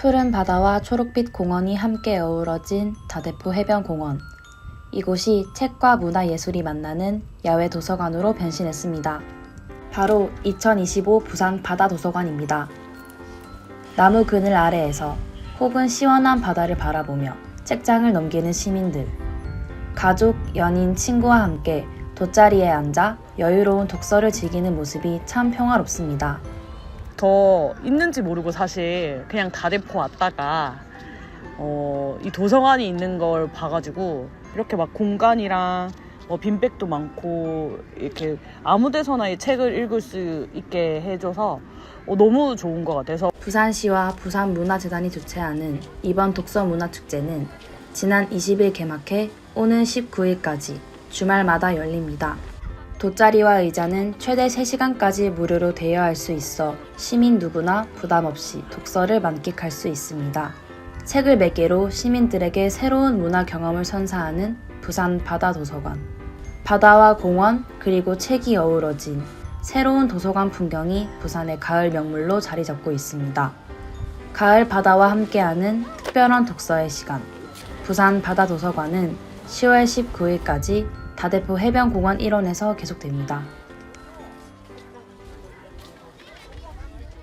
푸른 바다와 초록빛 공원이 함께 어우러진 다대포 해변공원. 이곳이 책과 문화 예술이 만나는 야외 도서관으로 변신했습니다. 바로 2025 부산 바다 도서관입니다. 나무 그늘 아래에서 혹은 시원한 바다를 바라보며 책장을 넘기는 시민들. 가족, 연인, 친구와 함께 돗자리에 앉아 여유로운 독서를 즐기는 모습이 참 평화롭습니다. 더 있는지 모르고 사실 그냥 다대포 왔다가 어, 이 도서관이 있는 걸 봐가지고 이렇게 막 공간이랑 뭐 빈백도 많고 이렇게 아무 데서나 이 책을 읽을 수 있게 해줘서 어, 너무 좋은 것 같아서 부산시와 부산문화재단이 주최하는 이번 독서문화축제는 지난 20일 개막해 오는 19일까지 주말마다 열립니다. 돗자리와 의자는 최대 3시간까지 무료로 대여할 수 있어 시민 누구나 부담 없이 독서를 만끽할 수 있습니다. 책을 매개로 시민들에게 새로운 문화 경험을 선사하는 부산 바다 도서관. 바다와 공원 그리고 책이 어우러진 새로운 도서관 풍경이 부산의 가을 명물로 자리 잡고 있습니다. 가을 바다와 함께하는 특별한 독서의 시간. 부산 바다 도서관은 10월 19일까지 다대포 해변공원 1원에서 계속됩니다.